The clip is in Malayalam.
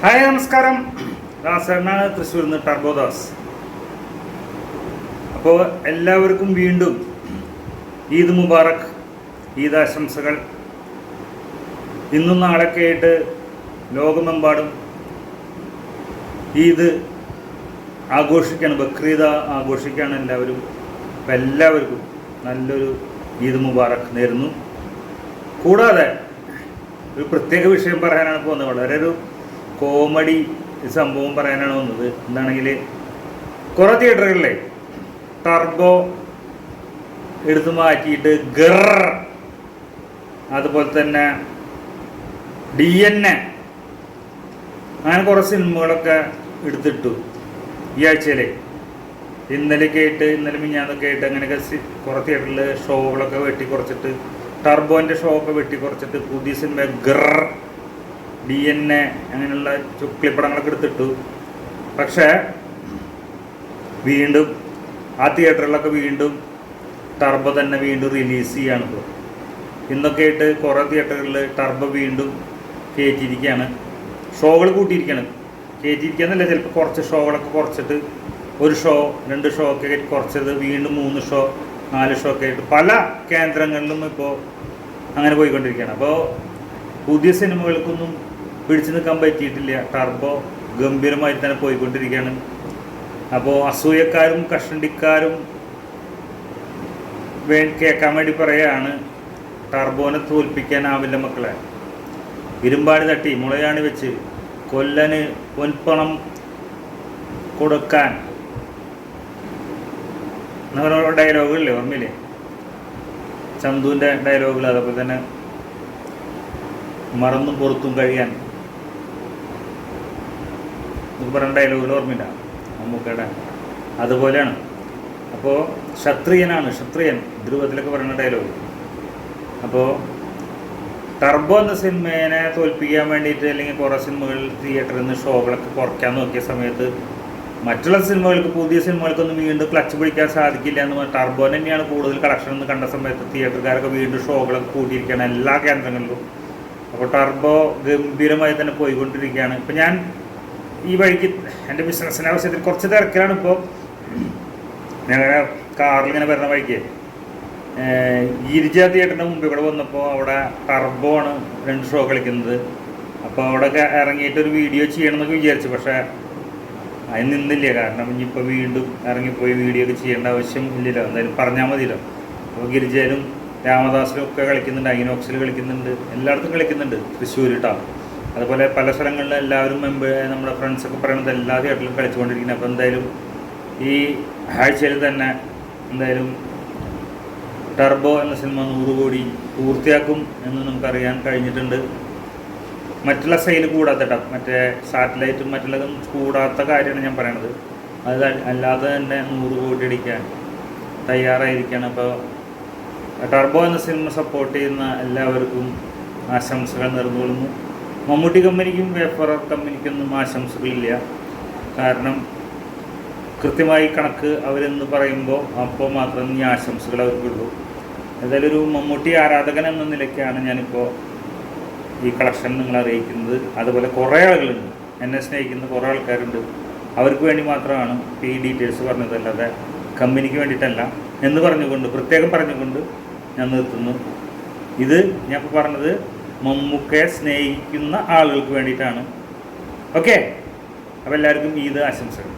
ഹായ് നമസ്കാരം. ദാസനാണ് തൃശ്ശൂരിൽ നിന്ന് ടർബോദാസ് അപ്പോൾ എല്ലാവർക്കും വീണ്ടും ഈദ് മുബാറക് ഈദ് ആശംസകൾ ഇന്നും നാളൊക്കെ ആയിട്ട് ലോകമെമ്പാടും ഈദ് ആഘോഷിക്കാണ് ബക്രീദ ആഘോഷിക്കാണ് എല്ലാവരും. അപ്പം എല്ലാവർക്കും നല്ലൊരു ഈദ് മുബാറക് നേരുന്നു. കൂടാതെ ഒരു പ്രത്യേക വിഷയം പറയാനാണ് പോകുന്നത്. വളരെ ഒരു കോമഡി സംഭവം പറയാനാണ് വന്നത്. എന്താണെങ്കിൽ കുറേ തിയേറ്ററുകളിലെ ടർബോ എടുത്തു മാറ്റിയിട്ട് ഗർ അതുപോലെ തന്നെ ഡി എൻ എ അങ്ങനെ കുറേ സിനിമകളൊക്കെ എടുത്തിട്ടു ഈ ആഴ്ചയിലെ. ഇന്നലെയൊക്കെ ആയിട്ട് ഇന്നലെ മിഞ്ഞാന്നൊക്കെ ആയിട്ട് അങ്ങനെയൊക്കെ കുറെ കുറേ തിയേറ്ററിൽ ഷോകളൊക്കെ വെട്ടി കുറച്ചിട്ട് ടർബോന്റെ ഷോ ഒക്കെ വെട്ടി കുറച്ചിട്ട് പുതിയ സിനിമ ഗർ ഡി എൻ എ അങ്ങനെയുള്ള ചുക്ലിപ്പടങ്ങളൊക്കെ എടുത്തിട്ടു. പക്ഷേ വീണ്ടും ആ തിയേറ്ററിലൊക്കെ വീണ്ടും ടർബോ തന്നെ വീണ്ടും റിലീസ് ചെയ്യാണ് ഇപ്പോൾ ഇന്നൊക്കെ ആയിട്ട് കുറേ തിയേറ്ററുകളിൽ ടർബോ വീണ്ടും കയറ്റിയിരിക്കുകയാണ്. ഷോകൾ കൂട്ടിയിരിക്കുകയാണ്. കയറ്റിയിരിക്കുകയെന്നല്ല ചിലപ്പോൾ കുറച്ച് ഷോകളൊക്കെ കുറച്ചിട്ട് ഒരു ഷോ രണ്ട് ഷോ ഒക്കെ കുറച്ചത് വീണ്ടും മൂന്ന് ഷോ നാല് ഷോ ഒക്കെ ആയിട്ട് പല കേന്ദ്രങ്ങളിലും ഇപ്പോൾ അങ്ങനെ പോയിക്കൊണ്ടിരിക്കുകയാണ്. അപ്പോൾ പുതിയ സിനിമകൾക്കൊന്നും പിടിച്ചു നിൽക്കാൻ പറ്റിയിട്ടില്ല. ടർബോ ഗംഭീരമായി തന്നെ പോയിക്കൊണ്ടിരിക്കുകയാണ്. അപ്പോൾ അസൂയക്കാരും കഷണ്ടിക്കാരും വേ കേൾക്കാൻ വേണ്ടി പറയുകയാണ് ടർബോനെ തോൽപ്പിക്കാനാവില്ല മക്കളെ. ഇരുമ്പാടി തട്ടി മുളയാണി വെച്ച് കൊല്ലന് പൊൻപണം കൊടുക്കാൻ. എന്നൊരു ഡയലോഗുകളില്ലേ ഓർമ്മയില്ലേ? ചന്തുവിന്റെ ഡയലോഗുകൾ അതേപോലെ തന്നെ മറന്നും പുറത്തും കഴിയാൻ. എന്നൊക്കെ പറയുന്ന ഡയലോഗുകൾ ഓർമ്മയില്ല. മമ്മൂക്കയുടെ. അതുപോലെയാണ്. അപ്പോൾ ക്ഷത്രിയനാണ് ക്ഷത്രിയൻ. ധ്രുവത്തിലൊക്കെ പറയുന്ന ഡയലോഗ് അപ്പോൾ ടർബോ എന്ന സിനിമേനെ തോൽപ്പിക്കാൻ വേണ്ടിയിട്ട് അല്ലെങ്കിൽ കുറേ സിനിമകൾ തിയേറ്ററിൽ നിന്ന് ഷോകളൊക്കെ കുറയ്ക്കാൻ നോക്കിയ സമയത്ത് മറ്റുള്ള സിനിമകൾക്ക് പുതിയ സിനിമകൾക്കൊന്നും വീണ്ടും ക്ലച്ച് പിടിക്കാൻ സാധിക്കില്ല എന്ന് പറഞ്ഞ് ടർബോ തന്നെയാണ് കൂടുതൽ കളക്ഷൻ എന്ന് കണ്ട സമയത്ത് തിയേറ്ററുകാരൊക്കെ വീണ്ടും ഷോകളൊക്കെ കൂട്ടിയിരിക്കുകയാണ് എല്ലാ കേന്ദ്രങ്ങളിലും. അപ്പോൾ ടർബോ ഗംഭീരമായി തന്നെ പോയിക്കൊണ്ടിരിക്കുകയാണ്. ഇപ്പം ഞാൻ ഈ വഴിക്ക് എന്റെ ബിസിനസ്സിന്റെ ആവശ്യത്തിൽ കുറച്ച് തിരക്കിലാണ് ഇപ്പോൾ ഞങ്ങളുടെ കാറിൽ ഇങ്ങനെ വരുന്ന വഴിക്ക്. ഗിരിജ തിയേറ്ററിന്റെ മുമ്പ് ഇവിടെ വന്നപ്പോൾ അവിടെ ടർബോ ആണ് രണ്ട് ഷോ കളിക്കുന്നത്. അപ്പോൾ അവിടെ ഇറങ്ങിയിട്ട് ഒരു വീഡിയോ ചെയ്യണം എന്നൊക്കെ വിചാരിച്ചു. പക്ഷേ അതിന് നിന്നില്ല. കാരണം ഇനിയിപ്പോൾ വീണ്ടും ഇറങ്ങിപ്പോയി വീഡിയോ ഒക്കെ ചെയ്യേണ്ട ആവശ്യം ഇല്ലല്ലോ. എന്തായാലും പറഞ്ഞാൽ മതിയല്ലോ. അപ്പോൾ ഗിരിജയിലും രാമദാസിലും ഒക്കെ കളിക്കുന്നുണ്ട്. ഐനോക്സിൽ കളിക്കുന്നുണ്ട്. എല്ലായിടത്തും കളിക്കുന്നുണ്ട് തൃശ്ശൂർ അതുപോലെ പല സ്ഥലങ്ങളിലും എല്ലാവരും മെമ്പ് നമ്മുടെ ഫ്രണ്ട്സൊക്കെ പറയുന്നത് എല്ലാ തിയേറ്ററിലും കളിച്ചുകൊണ്ടിരിക്കുന്നത്. അപ്പോൾ എന്തായാലും ഈ ആഴ്ചയിൽ തന്നെ എന്തായാലും ടർബോ എന്ന സിനിമ നൂറ് കോടി പൂർത്തിയാക്കും എന്ന് നമുക്കറിയാൻ കഴിഞ്ഞിട്ടുണ്ട്. മറ്റുള്ള സെയിൽ കൂടാത്ത കേട്ടോ. മറ്റേ സാറ്റലൈറ്റും മറ്റുള്ളതും കൂടാത്ത കാര്യമാണ് ഞാൻ പറയണത്. അത് അല്ലാതെ തന്നെ നൂറ് കോടി അടിക്കാൻ തയ്യാറായിരിക്കുകയാണ്. അപ്പോൾ ടർബോ എന്ന സിനിമ സപ്പോർട്ട് ചെയ്യുന്ന എല്ലാവർക്കും ആശംസകൾ നേർന്നുകൊള്ളുന്നു. മമ്മൂട്ടി കമ്പനിക്കും പേപ്പർ കമ്പനിക്കൊന്നും ആശംസകളില്ല. കാരണം കൃത്യമായി കണക്ക് അവരെന്ന് പറയുമ്പോൾ അപ്പോൾ മാത്രം ഈ ആശംസകൾ അവർക്കുള്ളൂ. ഏതായാലും ഒരു മമ്മൂട്ടി ആരാധകൻ എന്ന നിലയ്ക്കാണ് ഞാനിപ്പോൾ ഈ കളക്ഷൻ നിങ്ങൾ അറിയിക്കുന്നത്. അതുപോലെ കുറേ ആളുകളുണ്ട്. എന്നെ സ്നേഹിക്കുന്ന കുറേ ആൾക്കാരുണ്ട്. അവർക്ക് വേണ്ടി മാത്രമാണ് ഈ ഡീറ്റെയിൽസ് പറഞ്ഞതല്ലാതെ കമ്പനിക്ക് വേണ്ടിയിട്ടല്ല എന്ന് പറഞ്ഞുകൊണ്ട് പ്രത്യേകം പറഞ്ഞുകൊണ്ട് ഞാൻ നിർത്തുന്നു. ഇത് ഞാൻ ഇപ്പോൾ പറഞ്ഞത് മമ്മൂക്കയെ സ്നേഹിക്കുന്ന ആളുകൾക്ക് വേണ്ടിയിട്ടാണ്. ഓക്കെ അപ്പോൾ എല്ലാവർക്കും ഈദ് ആശംസകൾ.